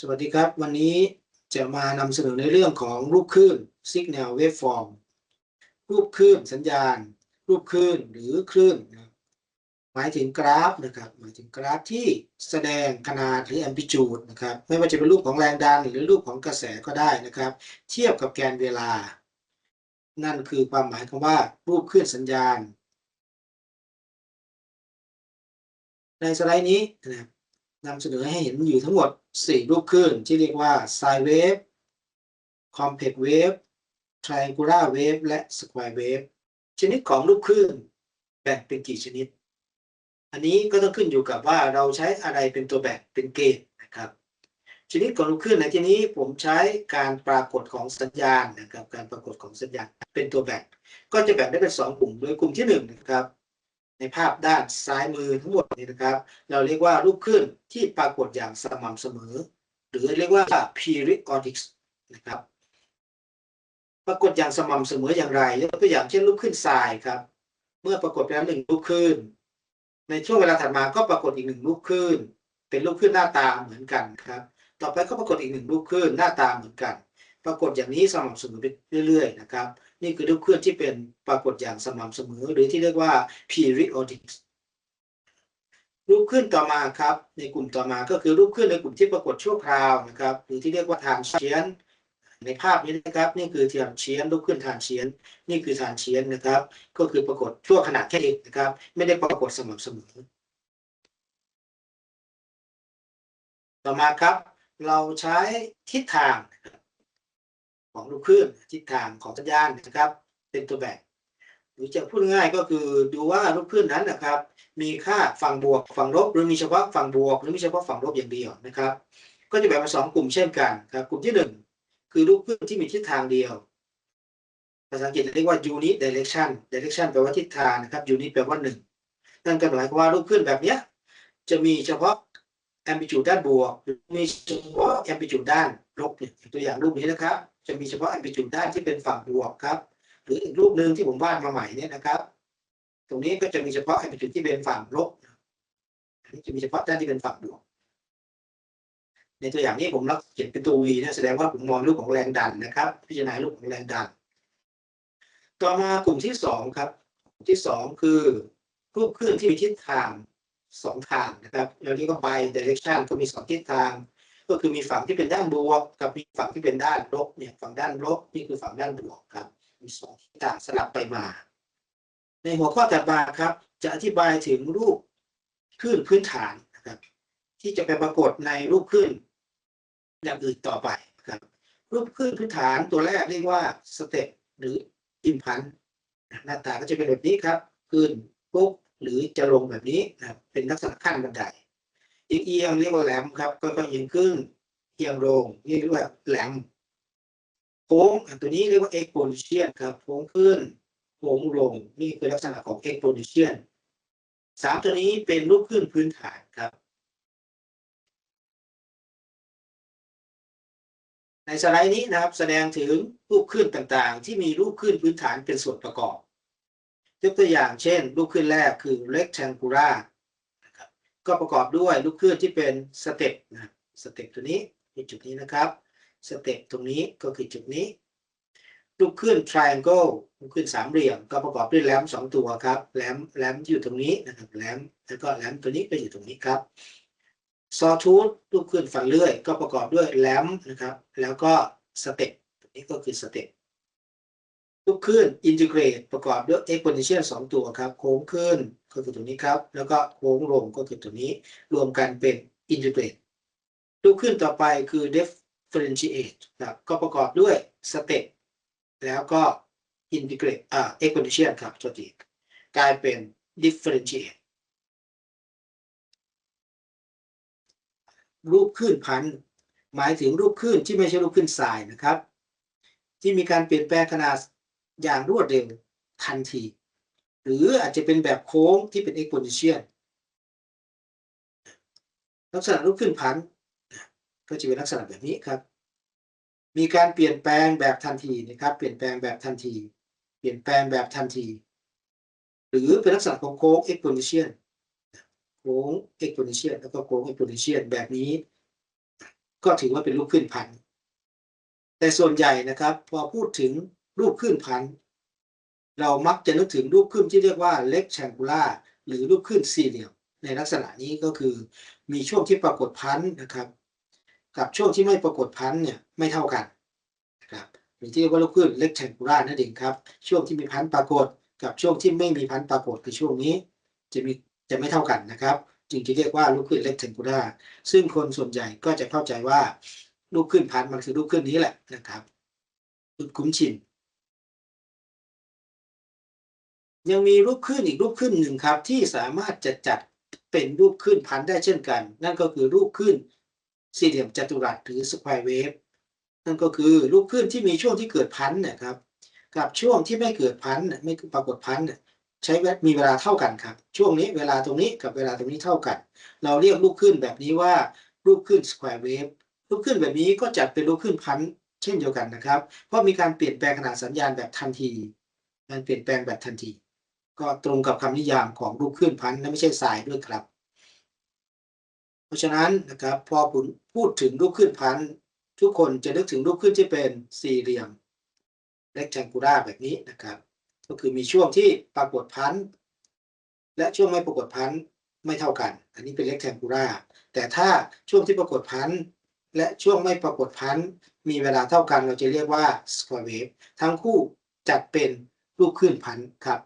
สวัสดีครับ วันนี้จะมานำเสนอในเรื่องของรูปคลื่น Signal Waveform รูปคลื่นสัญญาณ รูปคลื่นหรือคลื่นนะหมายถึงกราฟนะครับหมายถึงกราฟที่แสดงขนาดหรือ amplitude นะครับไม่ว่าจะเป็นรูปของแรงดันหรือรูปของกระแสก็ได้นะครับ เทียบกับแกนเวลา นั่นคือความหมายคำว่า รูปคลื่นสัญญาณ ในสไลด์นี้นะครับ นำเสนอให้เห็นอยู่ทั้งหมด 4 รูปคลื่นที่เรียกว่า sine wave compact wave triangular wave และ square wave ชนิดของรูปคลื่นแบ่งเป็นกี่ชนิด อันนี้ก็ต้องขึ้นอยู่กับว่าเราใช้อะไรเป็นตัวแบ่งเป็นเกณฑ์นะครับ ชนิดของลูกคลื่นในที่นี้ผมใช้การปรากฏของสัญญาณนะครับ การปรากฏของสัญญาณเป็นตัวแบ่ง ก็จะแบ่งได้เป็น 2 กลุ่ม โดยกลุ่มที่1นะครับ ในภาพด้านซ้ายมือทั้งหมดนี้นะครับ เราเรียกว่ารูปคลื่นที่ปรากฏอย่างสม่ำเสมอ หรือเรียกว่า periodic นะครับ ปรากฏอย่างสม่ำเสมออย่างไรยกตัวอย่างเช่นรูปคลื่นทรายครับ เมื่อปรากฏไปแล้วหนึ่งรูปคลื่นในช่วงเวลาถัดมาก็ปรากฏอีกหนึ่งรูปคลื่นเป็นรูปคลื่นหน้าตาเหมือนกันครับ ต่อไปก็ปรากฏอีกหนึ่งรูปคลื่นหน้าตาเหมือนกัน ปรากฏอย่างนี้สม่ำเสมอไปเรื่อยๆนะครับ นี่คือรูปคลื่นที่เป็นปรากฏอย่างสม่ำเสมอ หรือที่เรียกว่า periodic รูปคลื่นต่อมาครับ ในกลุ่มต่อมาก็คือรูปคลื่นในกลุ่มที่ปรากฏชั่วคราวนะครับ หรือที่เรียกว่าทานเชียน ในภาพนี้นะครับ นี่คือทานเชียนรูปคลื่นทานเชียน นี่คือทานเชียนนะครับ ก็คือปรากฏชั่วขณะแค่เองนะครับ ไม่ได้ปรากฏสม่ำเสมอ ต่อมาครับ เราใช้ทิศทางนะครับ ของลูกคลื่นทิศทางของสัญญาณนะครับ เป็นตัวแบ่งหรือจะพูดง่ายก็คือดูว่าลูกคลื่นนั้นนะครับ มีค่าฝั่งบวกฝั่งลบหรือมีเฉพาะฝั่งบวก หรือมีเฉพาะฝั่งลบอย่างเดียวนะครับ ก็จะแบ่งเป็นสองกลุ่มเช่นกันครับ กลุ่มที่หนึ่งคือลูกคลื่นที่มีทิศทางเดียวภาษาอังกฤษเรียกว่า unit direction direction แปลว่าทิศทางนะครับ unit แปลว่าหนึ่งนั่นก็หมายความว่าลูกคลื่นแบบเนี้ยจะมีเฉพาะ amplitude ด้านบวกหรือมีเฉพาะ amplitude ด้านลบตัวอย่างรูปนี้นะครับ จะมีเฉพาะ amplitude ด้านที่เป็นฝั่งบวกครับ หรืออีกรูปหนึ่งที่ผมวาดมาใหม่เนี่ยนะครับ ตรงนี้ก็จะมีเฉพาะ amplitude ที่เป็นฝั่งลบอันนี้จะมีเฉพาะด้านที่เป็นฝั่งบวก ในตัวอย่างนี้ผมรักเขียนเป็นตัว V นะแสดงว่าผมมองรูปของแรงดันนะครับ พิจารณารูปของแรงดัน ต่อมากลุ่มที่สองครับกลุ่มที่สองคือรูปคลื่นที่มีทิศทางสองทางนะครับเราเรียกว่า bi direction ก็มีสองทิศทาง ก็คือมีฝั่งที่เป็นด้านบวกกับมีฝั่งที่เป็นด้านลบเนี่ยฝั่งด้านลบนี่คือฝั่งด้านบวกครับ มีสองทิศทางสลับไปมา ในหัวข้อถัดมาครับ จะอธิบายถึงรูปคลื่นพื้นฐานนะครับ ที่จะไปปรากฏในรูปคลื่นอย่างอื่นต่อไปครับ รูปคลื่นพื้นฐานตัวแรกเรียกว่าสเต็ปหรืออิมพันหน้าตาก็จะเป็นแบบนี้ครับคลื่นปุ๊บหรือจะลงแบบนี้นะเป็นลักษณะขั้นบันได เอียงเรียกว่าแหลมครับก็ก็ยิงขึ้นเอียงลงนี่เรียกว่าแหลมโค้งตัวนี้เรียกว่า exponential ครับโค้งขึ้นโค้งลงนี่คือลักษณะของ exponential สามตัวนี้เป็นรูปคลื่นพื้นฐานครับ ในสไลด์นี้นะครับแสดงถึงรูปคลื่นต่างๆ ที่มีรูปคลื่นพื้นฐานเป็นส่วนประกอบยกตัวอย่างเช่น รูปคลื่นแรกคือ rectangular นะครับ ก็ประกอบด้วยรูปคลื่นที่เป็นสเต็ปนะสเต็ปตัวนี้ที่จุดนี้นะครับสเต็ปตรงนี้ก็คือจุดนี้รูปคลื่น triangle รูปคลื่นสามเหลี่ยม ก็ประกอบด้วยแหลมสองตัวครับแหลมแหลมอยู่ตรงนี้นะครับแหลมแล้วก็แหลมตัวนี้ก็อยู่ตรงนี้ครับซอทูธรูปคลื่นฟันเลื่อย ก็ประกอบด้วยแหลมนะครับ แล้วก็สเต็ปตัวนี้ก็คือสเต็ป รูปคลื่นอินทิเกรตประกอบด้วย exponential สองตัวครับ โค้งขึ้นก็คือตัวนี้ครับ แล้วก็โค้งลงก็คือตัวนี้ รวมกันเป็นอินทิเกรตรูปคลื่นต่อไปคือ differentiate ครับก็ประกอบด้วยสเต็ปแล้วก็อินทิเกรตอ่า exponential ครับตัวทีกลายเป็น differentiate รูปคลื่นพัน หมายถึงรูปคลื่นที่ไม่ใช่รูปคลื่นทรายนะครับ ที่มีการเปลี่ยนแปลงขนาด อย่างรวดเร็วทันที หรืออาจจะเป็นแบบโค้งที่เป็น exponential ลักษณะรูปคลื่นพันธ์ก็จะเป็นลักษณะแบบนี้ครับ มีการเปลี่ยนแปลงแบบทันทีนะครับ เปลี่ยนแปลงแบบทันที เปลี่ยนแปลงแบบทันที หรือเป็นลักษณะของโค้ง exponential โค้ง exponential แล้วก็โค้ง exponential แบบนี้ ก็ถือว่าเป็นรูปคลื่นพันธ์แต่ส่วนใหญ่นะครับ พอพูดถึง รูปคลื่นพันธุ์เรามักจะนึกถึงรูปคลื่นที่เรียกว่าเล็กแชงกูล่าหรือรูปคลื่นสี่เหลี่ยมในลักษณะนี้ก็คือ มีช่วงที่ปรากฏพันธุ์นะครับ กับช่วงที่ไม่ปรากฏพันธุ์เนี่ยไม่เท่ากันนะครับหรือที่เรียกว่าลูกคลื่นเล็กแชงกูล่านั่นเองครับ ช่วงที่มีพันธุ์ปรากฏ กับช่วงที่ไม่มีพันธุ์ปรากฏคือช่วงนี้ จะมีจะไม่เท่ากันนะครับ จึงจะเรียกว่าลูกคลื่นเล็กแชงกูล่าซึ่งคนส่วนใหญ่ก็จะเข้าใจว่าลูกคลื่นพันธุ์มันคือลูกคลื่นนี้แหละนะครับจุดคุ้นชิน ยังมีรูปคลื่นอีกรูปคลื่นหนึ่งครับ ที่สามารถจะจัดเป็นรูปคลื่นพันได้เช่นกัน นั่นก็คือรูปคลื่นสี่เหลี่ยมจัตุรัสหรือสควอเวฟนั่นก็คือรูปคลื่นที่มีช่วงที่เกิดพันนะครับ กับช่วงที่ไม่เกิดพันไม่ปรากฏพันใช้เวลามีเวลาเท่ากันครับ ช่วงนี้เวลาตรงนี้กับเวลาตรงนี้เท่ากัน เราเรียกรูปคลื่นแบบนี้ว่ารูปคลื่นสควอเวฟรูปคลื่นแบบนี้ก็จัดเป็นรูปคลื่นพันเช่นเดียวกันนะครับ เพราะมีการเปลี่ยนแปลงขนาดสัญญาณแบบทันที การเปลี่ยนแปลงแบบทันที ก็ตรงกับคำนิยามของรูปคลื่นพันธ์และไม่ใช่สายด้วยครับ เพราะฉะนั้นนะครับพอผมพูดถึงรูปคลื่นพันธ์ทุกคนจะนึกถึงรูปคลื่นที่เป็นสี่เหลี่ยมเล็กแ a งกูล่าแบบนี้นะครับ ก็คือมีช่วงที่ปรากฏพันธ์และช่วงไม่ปรากฏพันธ์ไม่เท่ากัน อันนี้เป็นเล็กแ a งกูล่าแต่ถ้าช่วงที่ปรากฏพันธ์และช่วงไม่ปรากฏพันธ์มีเวลาเท่ากันเราจะเรียกว่า square wave ทั้งคู่จัดเป็นรูปคลื่นพันธ์ครับ